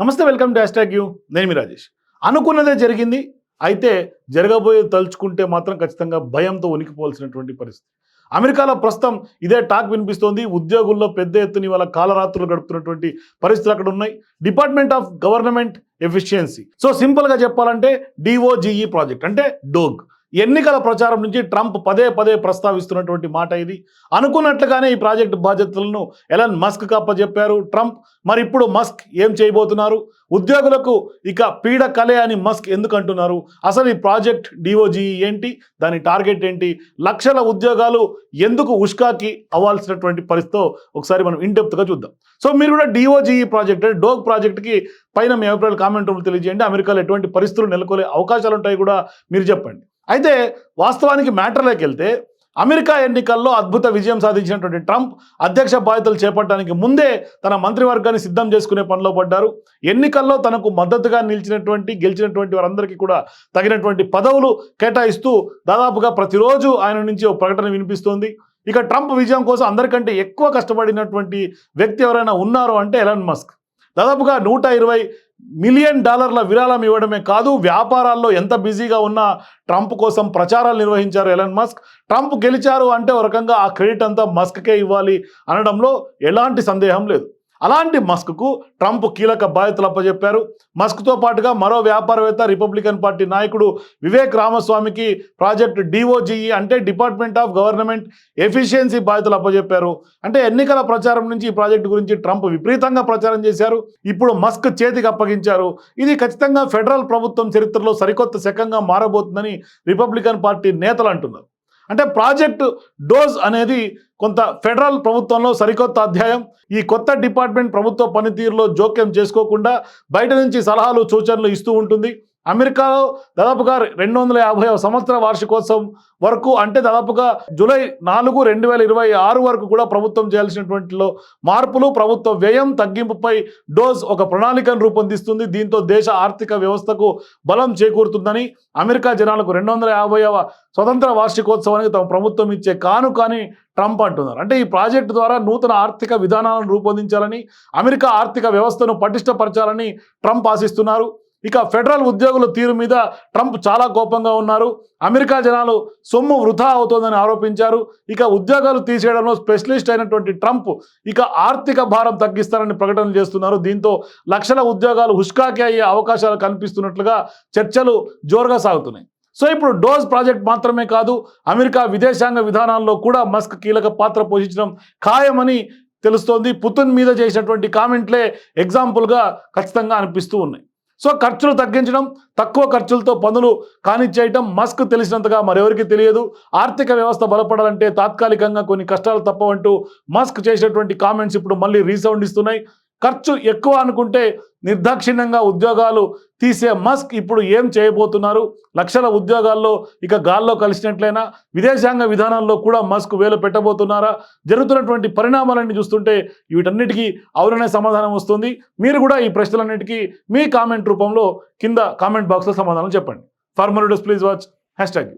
నమస్తే welcome to hash you. నేను మీ రాజేష్. అనుకున్నదే జరిగింది అయితే జరగబోయేది తలుచుకుంటే మాత్రం ఖచ్చితంగా భయంతో ఉనికిపోవాల్సినటువంటి పరిస్థితి. అమెరికాలో ప్రస్తుతం ఇదే టాక్ వినిపిస్తోంది ఉద్యోగుల్లో పెద్ద ఎత్తున ఇవాళ కాలరాత్రులు గడుపుతున్నటువంటి పరిస్థితులు అక్కడ ఉన్నాయి. Department of government efficiency. So సింపుల్గా చెప్పాలంటే డిఓజీఈ ప్రాజెక్ట్ అంటే డోగ్ ఎన్నికల ప్రచారం నుంచి ట్రంప్ పదే పదే ప్రస్తావిస్తున్నటువంటి మాట ఇది. అనుకున్నట్లుగానే ఈ ప్రాజెక్టు బాధ్యతలను ఎలన్ మస్క్ కప్పజెప్పారు ట్రంప్. మరి ఇప్పుడు మస్క్ ఏం చేయబోతున్నారు? ఉద్యోగులకు ఇక పీడ కలే అని మస్క్ ఎందుకు అంటున్నారు? అసలు ఈ ప్రాజెక్ట్ డిఓజీ ఏంటి? దాని టార్గెట్ ఏంటి? లక్షల ఉద్యోగాలు ఎందుకు ఉష్కాకి అవ్వాల్సినటువంటి పరిస్థితితో ఒకసారి మనం ఇంటెప్త్గా చూద్దాం. సో మీరు కూడా డిఓజీఈ ప్రాజెక్ట్ అంటే డోగ్ ప్రాజెక్ట్కి పైన మీ అభిప్రాయాలు కామెంట్ రూపంలో తెలియజేయండి. అమెరికాలో ఎటువంటి పరిస్థితులు నెలకొలే అవకాశాలు ఉంటాయి కూడా మీరు చెప్పండి. అయితే వాస్తవానికి మ్యాటర్లోకి వెళ్తే అమెరికా ఎన్నికల్లో అద్భుత విజయం సాధించినటువంటి ట్రంప్ అధ్యక్ష బాధ్యతలు చేపట్టడానికి ముందే తన మంత్రివర్గాన్ని సిద్ధం చేసుకునే పనిలో పడ్డారు. ఎన్నికల్లో తనకు మద్దతుగా నిలిచినటువంటి గెలిచినటువంటి వారందరికీ కూడా తగినటువంటి పదవులు కేటాయిస్తూ దాదాపుగా ప్రతిరోజు ఆయన నుంచి ఒక ప్రకటన వినిపిస్తోంది. ఇక ట్రంప్ విజయం కోసం అందరికంటే ఎక్కువ కష్టపడినటువంటి వ్యక్తి ఎవరైనా ఉన్నారు అంటే ఎలన్ మస్క్. దాదాపుగా నూట ఇరవై మిలియన్ డాలర్ల విరాళం ఇవ్వడమే కాదు వ్యాపారాల్లో ఎంత బిజీగా ఉన్న ట్రంప్ కోసం ప్రచారాలు నిర్వహించారు ఎలన్ మస్క్. ట్రంప్ గెలిచారు అంటే ఒక రకంగా ఆ క్రెడిట్ అంతా మస్క్కే ఇవ్వాలి అనడంలో ఎలాంటి సందేహం లేదు. అలాంటి మస్క్కు ట్రంప్ కీలక బాధ్యతలు అప్పచెప్పారు మస్క్తో పాటుగా మరో వ్యాపారవేత్త రిపబ్లికన్ పార్టీ నాయకుడు వివేక్ రామస్వామికి ప్రాజెక్ట్ డిఓజీఈ అంటే డిపార్ట్మెంట్ ఆఫ్ గవర్నమెంట్ ఎఫిషియన్సీ బాధ్యతలు అప్పచెప్పారు అంటే ఎన్నికల ప్రచారం నుంచి ఈ ప్రాజెక్టు గురించి ట్రంప్ విపరీతంగా ప్రచారం చేశారు. ఇప్పుడు మస్క్ చేతికి అప్పగించారు. ఇది ఖచ్చితంగా ఫెడరల్ ప్రభుత్వం చరిత్రలో సరికొత్త శకంగా మారబోతుందని రిపబ్లికన్ పార్టీ నేతలు అంటున్నారు. అంటే ప్రాజెక్ట్ డోజ్ అనేది కొంత ఫెడరల్ ప్రభుత్వంలో సరికొత్త అధ్యాయం. ఈ కొత్త డిపార్ట్మెంట్ ప్రభుత్వ పనితీరులో జోక్యం చేసుకోకుండా బయట నుంచి సలహాలు సూచనలు ఇస్తూ ఉంటుంది. అమెరికాలో దాదాపుగా రెండు వందల యాభై సంవత్సర వార్షికోత్సవం వరకు అంటే దాదాపుగా జూలై నాలుగు రెండు వేల ఇరవై ఆరు వరకు కూడా ప్రభుత్వం చేయాల్సినటువంటిలో మార్పులు ప్రభుత్వ వ్యయం తగ్గింపుపై డోజ్ ఒక ప్రణాళికను రూపొందిస్తుంది. దీంతో దేశ ఆర్థిక వ్యవస్థకు బలం చేకూరుతుందని అమెరికా జనాలకు రెండు వందల యాభైవ స్వతంత్ర వార్షికోత్సవానికి తమ ప్రభుత్వం ఇచ్చే కాను కానీ ట్రంప్ అంటున్నారు. అంటే ఈ ప్రాజెక్టు ద్వారా నూతన ఆర్థిక విధానాలను రూపొందించాలని అమెరికా ఆర్థిక వ్యవస్థను పటిష్టపరచాలని ట్రంప్ ఆశిస్తున్నారు. ఇక ఫెడరల్ ఉద్యోగుల తీరు మీద ట్రంప్ చాలా కోపంగా ఉన్నారు. అమెరికా జనాలు సొమ్ము వృధా అవుతోందని ఆరోపించారు. ఇక ఉద్యోగాలు తీసేయడంలో స్పెషలిస్ట్ అయినటువంటి ట్రంప్ ఇక ఆర్థిక భారం తగ్గిస్తారని ప్రకటన చేస్తున్నారు. దీంతో లక్షల ఉద్యోగాలు హుష్కాకి అయ్యే అవకాశాలు కనిపిస్తున్నట్లుగా చర్చలు జోరుగా సాగుతున్నాయి. సో ఇప్పుడు డోజ్ ప్రాజెక్ట్ మాత్రమే కాదు అమెరికా విదేశాంగ విధానాల్లో కూడా మస్క్ కీలక పాత్ర పోషించడం ఖాయమని తెలుస్తోంది. పుతిన్ మీద చేసినటువంటి కామెంట్లే ఎగ్జాంపుల్గా ఖచ్చితంగా అనిపిస్తూ ఉన్నాయి. సో ఖర్చులు తగ్గించడం తక్కువ ఖర్చులతో పనులు కానిచ్చేయటం మస్క్ తెలిసినంతగా మరెవరికి తెలియదు. ఆర్థిక వ్యవస్థ బలపడాలంటే తాత్కాలికంగా కొన్ని కష్టాలు తప్పవంటూ మస్క్ చేసినటువంటి కామెంట్స్ ఇప్పుడు మళ్ళీ రీసౌండ్ ఇస్తున్నాయి. ఖర్చు ఎక్కువ అనుకుంటే నిర్దాక్షిణ్యంగా ఉద్యోగాలు తీసే మస్క్ ఇప్పుడు ఏం చేయబోతున్నారు? లక్షల ఉద్యోగాల్లో ఇక గాల్లో కలిసినట్లయినా విదేశాంగ విధానాల్లో కూడా మస్క్ వేలు పెట్టబోతున్నారా? జరుగుతున్నటువంటి పరిణామాలన్నీ చూస్తుంటే వీటన్నిటికీ అవుననే సమాధానం వస్తుంది. మీరు కూడా ఈ ప్రశ్నలన్నిటికీ మీ కామెంట్ రూపంలో కింద కామెంట్ బాక్స్లో సమాధానం చెప్పండి. Farmer please watch. Hash tag